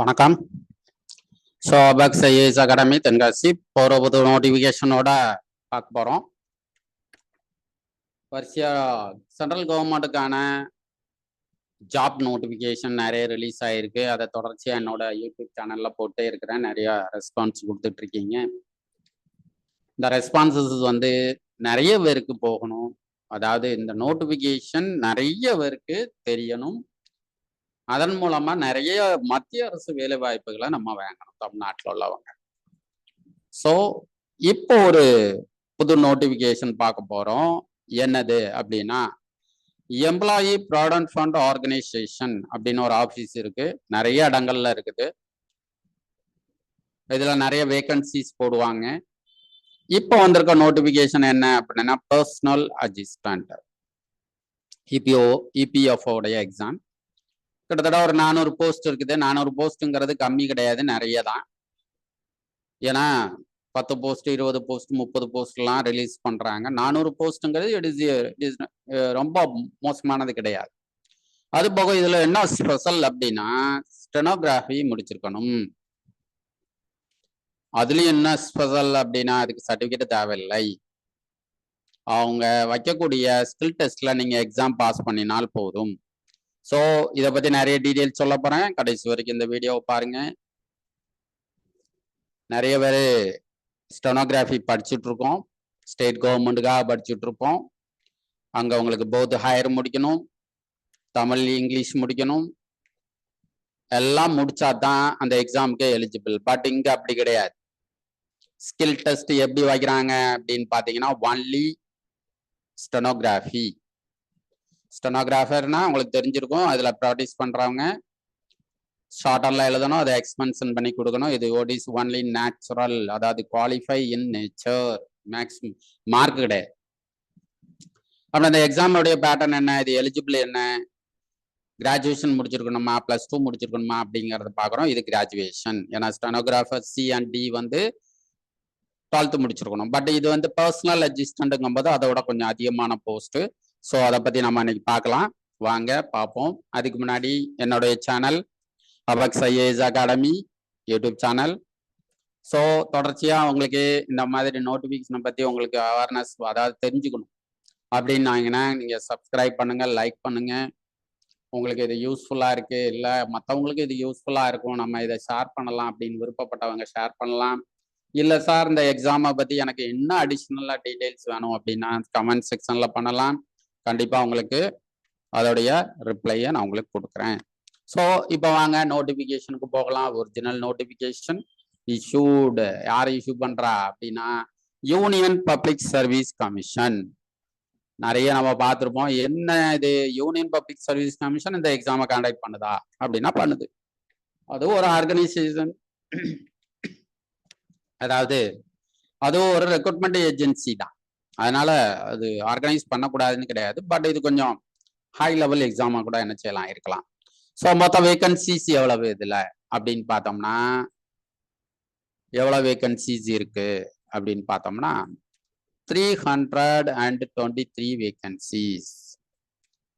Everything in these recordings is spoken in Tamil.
வணக்கம். So Apex IAS academy Tenkasi. போகிற புது நோட்டிஃபிகேஷனோட பார்க்க போகிறோம் வரிசையாக சென்ட்ரல் கவர்மெண்ட்டுக்கான ஜாப் நோட்டிஃபிகேஷன் நிறைய ரிலீஸ் ஆகிருக்கு அதை தொடர்ச்சியாக என்னோட யூடியூப் சேனலில் போட்டே இருக்கிறேன். நிறையா ரெஸ்பான்ஸ் கொடுத்துட்ருக்கீங்க. இந்த ரெஸ்பான்சஸ் வந்து நிறைய பேருக்கு போகணும். அதாவது இந்த நோட்டிஃபிகேஷன் நிறைய பேருக்கு தெரியணும். அதன் மூலமா நிறைய மத்திய அரசு வேலை வாய்ப்புகளை நம்ம வாங்கணும் தமிழ்நாட்டில் உள்ளவங்க. ஸோ இப்போ ஒரு புது நோட்டிஃபிகேஷன் பார்க்க போறோம். என்னது அப்படின்னா எம்ப்ளாயி ப்ராடன்ட் ஃபண்ட் ஆர்கனைசேஷன் அப்படின்னு ஒரு ஆஃபீஸ் இருக்கு. நிறைய இடங்கள்ல இருக்குது. இதுல நிறைய வேகன்சிஸ் போடுவாங்க. இப்போ வந்திருக்க நோட்டிஃபிகேஷன் என்ன அப்படின்னா பர்சனல் அசிஸ்டன்ட் இபிஓ இபிஎஃப்ஓடைய எக்ஸாம் கிட்டத்தட்ட ஒரு நானூறு போஸ்ட் இருக்குது. நானூறு போஸ்ட்டுங்கிறது கம்மி கிடையாது நிறைய தான் ஏன்னா பத்து போஸ்ட் இருபது போஸ்ட் முப்பது போஸ்ட்லாம் ரிலீஸ் பண்ணுறாங்க நானூறு போஸ்ட்டுங்கிறது இட் இஸ் இட் இஸ் ரொம்ப மோசமானது கிடையாது. அது போக இதில் என்ன ஸ்பெஷல் அப்படின்னா ஸ்டெனோகிராஃபி முடிச்சிருக்கணும். அதுலேயும் என்ன ஸ்பெஷல் அப்படின்னா அதுக்கு சர்டிஃபிகேட் தேவையில்லை. அவங்க வைக்கக்கூடிய ஸ்கில் டெஸ்ட்ல நீங்க எக்ஸாம் பாஸ் பண்ணினால் போதும். ஸோ இதை பற்றி நிறைய டீட்டெயில்ஸ் சொல்ல போகிறேன் கடைசி வரைக்கும் இந்த வீடியோவை பாருங்கள் நிறைய பேர் ஸ்டெனோகிராஃபி படிச்சுட்ருக்கோம் ஸ்டேட் கவர்மெண்ட்டுக்காக படிச்சுட்டு அங்கே உங்களுக்கு போத் ஹையர் முடிக்கணும். தமிழ் இங்கிலீஷ் முடிக்கணும். எல்லாம் முடிச்சா தான் அந்த எக்ஸாமுக்கு எலிஜிபிள் பட் இங்கே அப்படி கிடையாது. ஸ்கில் டெஸ்ட் எப்படி வைக்கிறாங்க அப்படின்னு பார்த்தீங்கன்னா ஒன்லி ஸ்டெனோகிராஃபி ஸ்டெனோகிராஃபர்னா உங்களுக்கு தெரிஞ்சிருக்கும். அதில் ப்ராக்டிஸ் பண்ணுறவங்க ஷார்ட்டரில் எழுதணும். அதை எக்ஸ்பென்ஷன் பண்ணி கொடுக்கணும். இது ஓட் இஸ் ஒன்லி நேச்சுரல் அதாவது qualify in nature maximum mark கிடையாது. அப்புறம் அந்த எக்ஸாமுடைய பேட்டர்ன் என்ன? இது எலிஜிபிள் என்ன? கிராஜுவேஷன் முடிச்சிருக்கணுமா? ப்ளஸ் டூ முடிச்சிருக்கணுமா? அப்படிங்கிறத பார்க்குறோம். இது கிராஜுவேஷன் ஏன்னா ஸ்டெனோகிராஃபர் சி அண்ட் டி வந்து டுவெல்த்து முடிச்சிருக்கணும். பட் இது வந்து பர்சனல் அசிஸ்டண்ட்டுங்கும் போது அதோட கொஞ்சம் அதிகமான போஸ்ட்டு ஸோ அதை பற்றி நம்ம இன்னைக்கு பார்க்கலாம். வாங்க பார்ப்போம். அதுக்கு முன்னாடி என்னுடைய channel Apex IAS academy YouTube channel so தொடர்ச்சியாக உங்களுக்கு இந்த மாதிரி நோட்டிஃபிகேஷனை பற்றி உங்களுக்கு அவேர்னஸ் அதாவது தெரிஞ்சுக்கணும். அப்படின்னாங்கன்னா நீங்கள் சப்ஸ்கிரைப் பண்ணுங்கள் லைக் பண்ணுங்கள் உங்களுக்கு இது யூஸ்ஃபுல்லாக இருக்குது இல்லை மற்றவங்களுக்கு இது யூஸ்ஃபுல்லாக இருக்கும் நம்ம இதை ஷேர் பண்ணலாம் அப்படின்னு விருப்பப்பட்டவங்க ஷேர் பண்ணலாம். இல்லை சார் இந்த எக்ஸாமை பற்றி எனக்கு என்ன அடிஷ்னலாக டீட்டெயில்ஸ் வேணும் அப்படின்னா கமெண்ட் செக்ஷனில் பண்ணலாம். கண்டிப்பாக உங்களுக்கு அதோடைய ரிப்ளையை நான் உங்களுக்கு கொடுக்குறேன். ஸோ இப்போ வாங்க நோட்டிஃபிகேஷனுக்கு போகலாம். ஒரிஜினல் நோட்டிஃபிகேஷன் இஷ்யூடு யார் இஷ்யூ பண்ணுறா அப்படின்னா யூனியன் பப்ளிக் சர்வீஸ் கமிஷன் நிறைய நம்ம பார்த்துருப்போம். என்ன இது? யூனியன் பப்ளிக் சர்வீஸ் கமிஷன் இந்த எக்ஸாமை கண்டக்ட் பண்ணுதா அப்படின்னா பண்ணுது. அது ஒரு ஆர்கனைசேஷன் அதாவது அதுவும் ஒரு ரெக்ரூட்மெண்ட் ஏஜென்சி தான். அதனால அது ஆர்கனைஸ் பண்ணக்கூடாதுன்னு கிடையாது. பட் இது கொஞ்சம் ஹை லெவல் எக்ஸாமாக கூட என்ன செய்யலாம் இருக்கலாம். ஸோ மொத்த வேகன்சிஸ் எவ்வளவு இதில்? அப்படின்னு பார்த்தோம்னா எவ்வளோ வேகன்சிஸ் இருக்கு? அப்படின்னு பார்த்தோம்னா three hundred and twenty three vacancies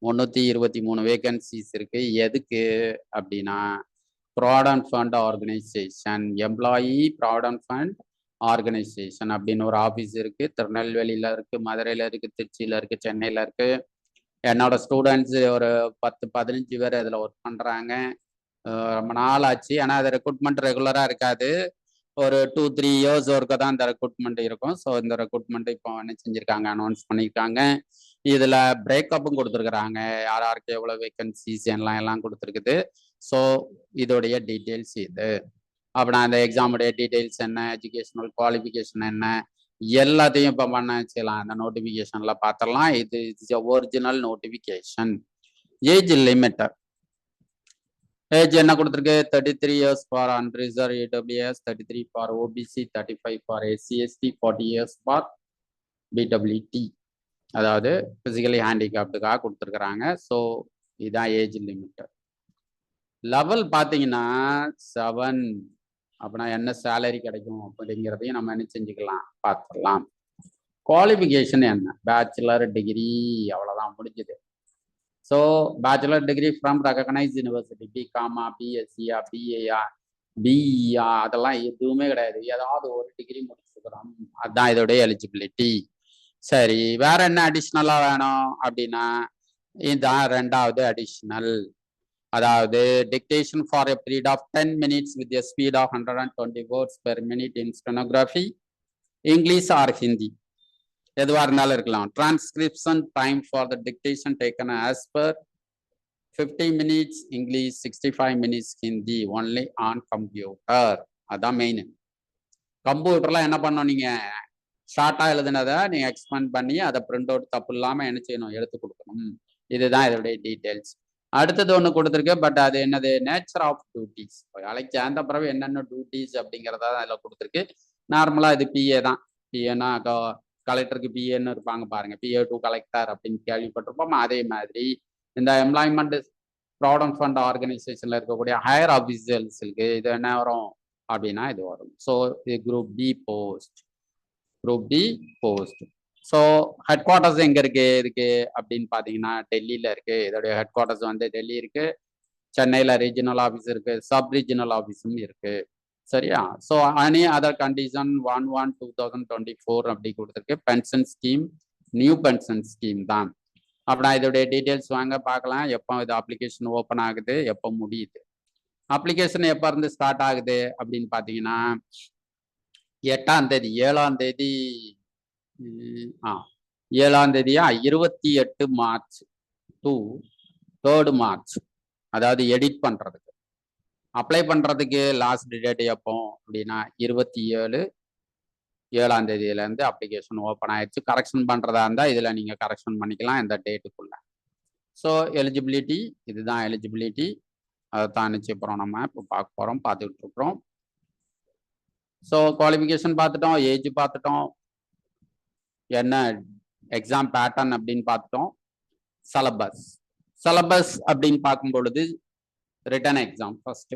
முந்நூற்றி இருபத்தி மூணு வேகன்சிஸ் இருக்கு. எதுக்கு? அப்படின்னா provident fund organisation employee provident fund organisation அப்படின்னு ஒரு ஆஃபீஸ் இருக்கு. திருநெல்வேலியில இருக்கு மதுரையில இருக்கு திருச்சியில இருக்கு சென்னையில இருக்கு. என்னோட ஸ்டூடெண்ட்ஸ் ஒரு பத்து பதினஞ்சு பேர் இதில் ஒர்க் பண்ணுறாங்க ரொம்ப நாள் ஆச்சு. ஆனால் அது ரெக்ரூட்மெண்ட் ரெகுலராக இருக்காது. ஒரு டூ த்ரீ இயர்ஸ் ஒர்க்கு தான் இந்த ரெக்ரூட்மெண்ட் இருக்கும். ஸோ இந்த ரெக்ரூட்மெண்ட் இப்போ என்ன செஞ்சுருக்காங்க? அனௌன்ஸ் பண்ணியிருக்காங்க இதில் பிரேக்கப்பும் கொடுத்துருக்குறாங்க. யார் யாருக்கு எவ்வளோ வேக்கன்சிஸ் எல்லாம் எல்லாம் கொடுத்துருக்குது. ஸோ இதோடைய டீட்டெயில்ஸ் இது. அப்புறம் அந்த எக்ஸாமுடைய டீட்டெயில்ஸ் என்ன எஜுகேஷனல் குவாலிஃபிகேஷன் என்ன எல்லாத்தையும் இப்போ பண்ண செய்யலாம் அந்த நோட்டிஃபிகேஷனில் பார்த்துடலாம் இது it's original notification age limiter age என்ன கொடுத்துருக்கு? Thirty three years for unreserve EWS thirty three for OBC thirty five for SCST forty years for PWD அதாவது ஃபிசிக்கலி ஹேண்டிகேப்டுக்காக கொடுத்துருக்குறாங்க. ஸோ இதுதான் ஏஜ் லிமிட்டர் லெவல் பார்த்தீங்கன்னா செவன் அப்படின்னா என்ன சேலரி கிடைக்கும் அப்படிங்கிறதையும் நம்ம என்ன செஞ்சுக்கலாம் பார்த்துடலாம். குவாலிஃபிகேஷன் என்ன? பேச்சுலர் டிகிரி அவ்வளோதான் முடிஞ்சது. So bachelor degree from recognise university பிகாமா பிஎஸ்சியா பிஏயா பிஇயா அதெல்லாம் எதுவுமே கிடையாது. ஏதாவது ஒரு டிகிரி முடிச்சிருக்கிறோம் அதுதான் இதோடைய எலிஜிபிலிட்டி சரி வேற என்ன அடிஷ்னலாக வேணும் அப்படின்னா இதுதான் ரெண்டாவது அடிஷ்னல் அதாவது dictation for a period of ten minutes with a speed of hundred and twenty words per minute in stenography English or Hindi எதுவாக இருந்தாலும் இருக்கலாம். Transcription time for the dictation taken as per fifty minutes English sixty five minutes Hindi only on computer அதான் மெயின் கம்ப்யூட்டர்லாம் என்ன பண்ணணும் நீங்கள் ஷார்ட்டாக எழுதுனதை நீங்கள் எக்ஸ்பேண்ட் பண்ணி அதை பிரிண்ட் அவுட் தப்பு இல்லாமல் என்ன செய்யணும்? எடுத்து கொடுக்கணும். இதுதான் இதோடைய டீட்டெயில்ஸ் அடுத்தது ஒன்று கொடுத்துருக்கு பட் அது என்னது? நேச்சர் ஆஃப் டியூட்டிஸ் வேலைக்கு சேர்ந்த பிறகு என்னென்ன டியூட்டிஸ் அப்படிங்கிறத அதில் கொடுத்துருக்கு. நார்மலாக இது பிஏ தான். பிஏனா கலெக்டருக்கு பிஏன்னு இருப்பாங்க பாருங்க. பிஏ டு கலெக்டர் அப்படின்னு கேள்விப்பட்டிருப்போம். அதே மாதிரி இந்த எம்ப்ளாய்மெண்ட் ப்ராவிடன்ட் ஃபண்ட் ஆர்கனைசேஷன்ல இருக்கக்கூடிய ஹையர் ஆஃபீஸர்ஸுக்கு இது என்ன வரும் அப்படின்னா இது வரும். ஸோ இது group B post group B post so headquarters எங்கே இருக்கு இதுக்கு அப்படின்னு பார்த்தீங்கன்னா டெல்லியில இருக்கு. இதோடைய ஹெட் குவார்ட்டர்ஸ் வந்து டெல்லி இருக்கு. சென்னையில் ரீஜனல் ஆஃபீஸ் இருக்கு. சப் ரீஜனல் ஆஃபீஸும் இருக்கு. சரியா? So any other condition one one two thousand twenty four அப்படி கொடுத்துருக்கு. Pension scheme new pension scheme தான். அப்படின்னா இதோடைய டீட்டெயில்ஸ் வாங்க பார்க்கலாம் எப்போ இது அப்ளிகேஷன் ஓப்பன் ஆகுது எப்போ முடியுது. அப்ளிகேஷன் எப்போ இருந்து ஸ்டார்ட் ஆகுது அப்படின்னு பார்த்தீங்கன்னா எட்டாம் தேதி ஏழாம் தேதி ஆ. ஏழாம் தேதியா? இருபத்தி எட்டு மார்ச் டூ தேர்டு மார்ச். அதாவது எடிட் பண்ணுறதுக்கு அப்ளை பண்ணுறதுக்கு லாஸ்ட் டேட் எப்போ? அப்படின்னா இருபத்தி ஏழு ஏழாம் தேதியிலேருந்து அப்ளிகேஷன் ஓப்பன் ஆயிடுச்சு கரெக்ஷன் பண்ணுறதா இருந்தால் இதில் நீங்கள் கரெக்ஷன் பண்ணிக்கலாம் இந்த டேட்டுக்குள்ளே ஸோ எலிஜிபிலிட்டி இதுதான் எலிஜிபிலிட்டி அதை தான் நிச்சயப்புறம் நம்ம இப்போ பார்க்க போகிறோம் பார்த்துக்கிட்டு இருக்கிறோம். ஸோ குவாலிஃபிகேஷன் பார்த்துட்டோம் ஏஜ் பார்த்துட்டோம். என்ன எக்ஸாம் பேட்டர்ன் அப்படின்னு பார்த்துட்டோம் சிலபஸ் சிலபஸ் அப்படின்னு பார்க்கும் பொழுது ரிட்டன் எக்ஸாம் ஃபர்ஸ்ட்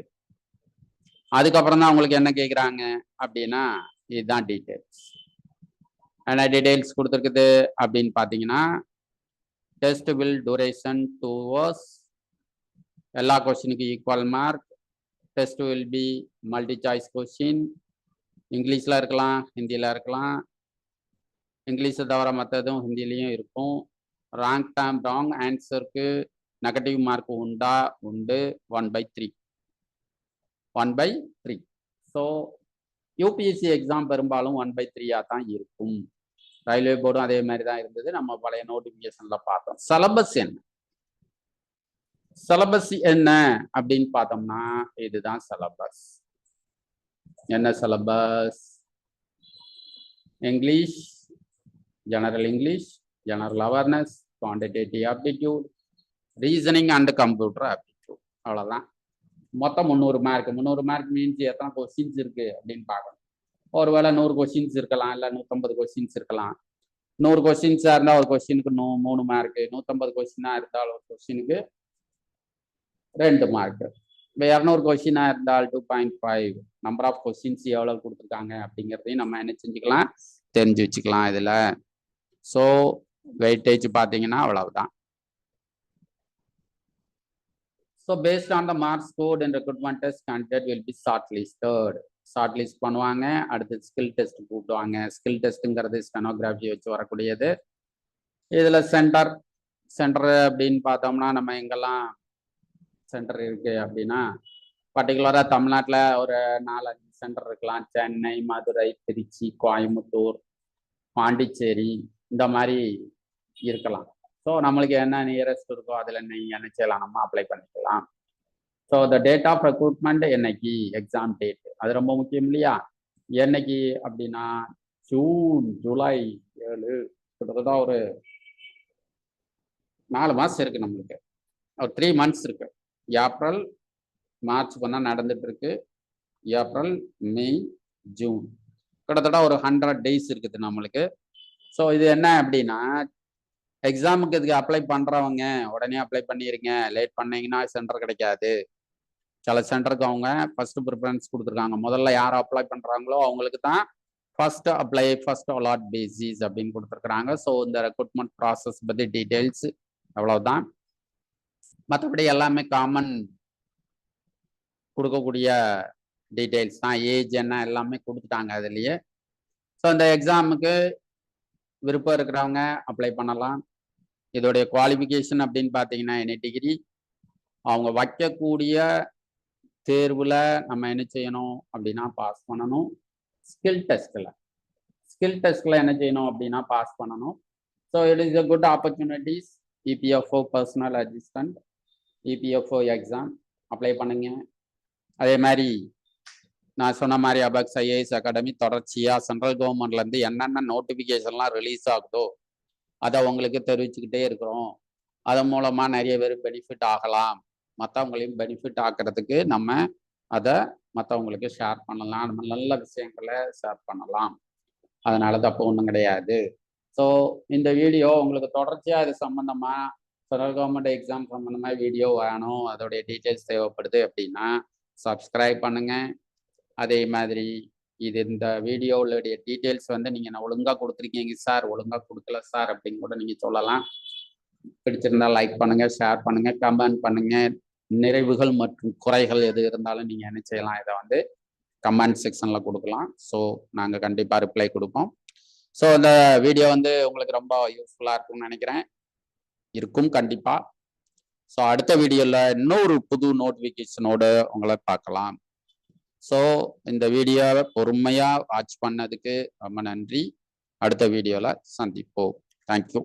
அதுக்கப்புறம் தான் உங்களுக்கு என்ன கேட்குறாங்க அப்படின்னா இதுதான் டீட்டெயில்ஸ் என்ன டீட்டெயில்ஸ் கொடுத்துருக்குது அப்படின்னு பார்த்தீங்கன்னா test will duration two hours எல்லா கொஸ்டினுக்கு equal mark test will be multi choice question இங்கிலீஷில் இருக்கலாம் ஹிந்தியில் இருக்கலாம். இங்கிலீஷை தவிர மற்றதும் ஹிந்திலையும் இருக்கும். ராங் டைம் ராங் ஆன்சருக்கு நெகட்டிவ் மார்க் உண்டா? உண்டு. One by three one by three so UPSC exam பெரும்பாலும் ஒன் பை த்ரீயாக தான் இருக்கும். ரயில்வே போர்டும் அதே மாதிரி தான் இருந்தது. நம்ம பழைய நோட்டிஃபிகேஷனில் பார்த்தோம். சிலபஸ் என்ன? சிலபஸ் என்ன அப்படின்னு பார்த்தோம்னா இதுதான் சிலபஸ் என்ன syllabus English general English general awareness, quantitative aptitude, reasoning and computer aptitude அவ்வளோதான் மொத்தம் முந்நூறு மார்க் முந்நூறு மார்க் மீன்ஸ் எத்தனை கொஸ்டின்ஸ் இருக்கு அப்படின்னு பார்க்கணும். ஒருவேளை நூறு கொஸ்டின்ஸ் இருக்கலாம் இல்லை நூற்றம்பது கொஸ்டின்ஸ் இருக்கலாம். நூறு கொஸ்டின்ஸாக இருந்தால் ஒரு கொஸ்டினுக்கு நூ மூணு மார்க்கு நூற்றம்பது கொஸ்டினாக இருந்தால் ஒரு கொஸ்டினுக்கு ரெண்டு மார்க்கு இப்போ இரநூறு கொஸ்டினாக இருந்தால் two point five number of questions எவ்வளோ கொடுத்துருக்காங்க அப்படிங்கிறதையும் நம்ம என்ன செஞ்சுக்கலாம் தெரிஞ்சு வச்சுக்கலாம் இதில். ஸோ வெயிட்டேஜ் பார்த்தீங்கன்னா அவ்வளவுதான். So based on the marks got and recruitment test candidate will be shortlisted shortlist பண்ணுவாங்க. அடுத்து ஸ்கில் டெஸ்ட் கூப்பிடுவாங்க ஸ்கில் டெஸ்ட்டுங்கிறது ஸ்டெனோகிராஃபி வச்சு வரக்கூடியது. இதில் சென்டர் சென்டர் அப்படின்னு பார்த்தோம்னா நம்ம எங்கெல்லாம் சென்டர் இருக்கு அப்படின்னா பர்டிகுலராக தமிழ்நாட்டில் ஒரு நாலஞ்சு சென்டர் இருக்கலாம். சென்னை மதுரை திருச்சி கோயம்புத்தூர் பாண்டிச்சேரி இந்த மாதிரி இருக்கலாம். ஸோ நம்மளுக்கு என்ன நியரஸ்ட் இருக்கோ அதில் நீங்கள் என்ன செய்யலாம் நம்ம அப்ளை பண்ணிக்கலாம். So the date of recruitment என்னைக்கு? எக்ஸாம் டேட் அது ரொம்ப முக்கியம் இல்லையா? என்னைக்கு அப்படின்னா ஜூன் ஜூலை ஏழு. கிட்டத்தட்ட ஒரு நாலு மாதம் இருக்கு நம்மளுக்கு. ஒரு த்ரீ மந்த்ஸ் இருக்கு. ஏப்ரல் மார்ச் பண்ணால் நடந்துட்டு இருக்கு. ஏப்ரல் மே ஜூன் கிட்டத்தட்ட ஒரு ஹண்ட்ரட் டேஸ் இருக்குது நம்மளுக்கு. ஸோ இது என்ன அப்படின்னா எக்ஸாமுக்கு இதுக்கு அப்ளை பண்றவங்க உடனே அப்ளை பண்ணிருங்க. லேட் பண்ணீங்கன்னா சென்டர் கிடைக்காது. சில சென்டருக்கு அவங்க ஃபர்ஸ்ட் ப்ரிஃபரன்ஸ் கொடுத்துருக்காங்க. முதல்ல யார் அப்ளை பண்றாங்களோ அவங்களுக்கு தான் first apply first allot basis அப்படின்னு கொடுத்துருக்குறாங்க. ஸோ இந்த ரெக்ரூட்மெண்ட் ப்ராசஸ் பத்தி டீட்டெயில்ஸ் அவ்வளோதான் மற்றபடி எல்லாமே காமன் கொடுக்கக்கூடிய டீட்டெயில்ஸ் தான். ஏஜ் என்ன எல்லாமே கொடுத்துட்டாங்க அதுலேயே. ஸோ இந்த எக்ஸாமுக்கு விருப்பம் இருக்கிறவங்க அப்ளை பண்ணலாம். இதோடைய குவாலிஃபிகேஷன் அப்படின்னு பார்த்தீங்கன்னா என்ன டிகிரி அவங்க வைக்கக்கூடிய தேர்வில் நம்ம என்ன செய்யணும் அப்படின்னா பாஸ் பண்ணணும். ஸ்கில் டெஸ்ட்டில் ஸ்கில் டெஸ்ட்டில் என்ன செய்யணும் அப்படின்னா பாஸ் பண்ணணும். So it is a good opportunities EPFO personal assistant EPFO exam apply பண்ணுங்க. அதே மாதிரி நான் சொன்ன மாதிரி அபக்ஸ் ஐஏஎஸ் அகாடமி தொடர்ச்சியாக சென்ட்ரல் கவர்மெண்ட்லேருந்து என்னென்ன நோட்டிஃபிகேஷன்லாம் ரிலீஸ் ஆகுதோ அதை உங்களுக்கு தெரிவிச்சுக்கிட்டே இருக்கிறோம். அதன் மூலமாக நிறைய பேர் பெனிஃபிட் ஆகலாம். மற்றவங்களையும் பெனிஃபிட் ஆக்கிறதுக்கு நம்ம அதை மற்றவங்களுக்கு ஷேர் பண்ணலாம். நம்ம நல்ல விஷயங்களை ஷேர் பண்ணலாம். அதனால தப்பு ஒன்றும் கிடையாது. ஸோ இந்த வீடியோ உங்களுக்கு தொடர்ச்சியாக இது சம்மந்தமாக ஃபெடரல் கவர்மெண்ட் எக்ஸாம் சம்மந்தமாக வீடியோ வேணும். அதோடைய டீட்டெயில்ஸ் தேவைப்படுது அப்படின்னா சப்ஸ்கிரைப் பண்ணுங்க. அதே மாதிரி இது இந்த வீடியோவுடைய டீட்டெயில்ஸ் வந்து நீங்கள் நான் ஒழுங்காக கொடுத்துருக்கீங்க சார் ஒழுங்காக கொடுக்கல சார் அப்படின்னு கூட நீங்கள் சொல்லலாம். பிடிச்சிருந்தா லைக் பண்ணுங்கள் ஷேர் பண்ணுங்கள் கமெண்ட் பண்ணுங்கள் நிறைவுகள் மற்றும் குறைகள் எது இருந்தாலும் நீங்கள் என்ன செய்யலாம் இதை வந்து கமெண்ட் செக்ஷனில் கொடுக்கலாம். ஸோ நாங்கள் கண்டிப்பாக ரிப்ளை கொடுப்போம். ஸோ இந்த வீடியோ வந்து உங்களுக்கு ரொம்ப யூஸ்ஃபுல்லாக இருக்கும்னு நினைக்கிறேன். இருக்கும் கண்டிப்பாக ஸோ அடுத்த வீடியோவில் இன்னொரு புது நோட்டிஃபிகேஷனோடு உங்களை பார்க்கலாம். ஸோ இந்த வீடியோவை பொறுமையாக வாட்ச் பண்ணதுக்கு ரொம்ப நன்றி. அடுத்த வீடியோவில் சந்திப்போம். தேங்க்யூ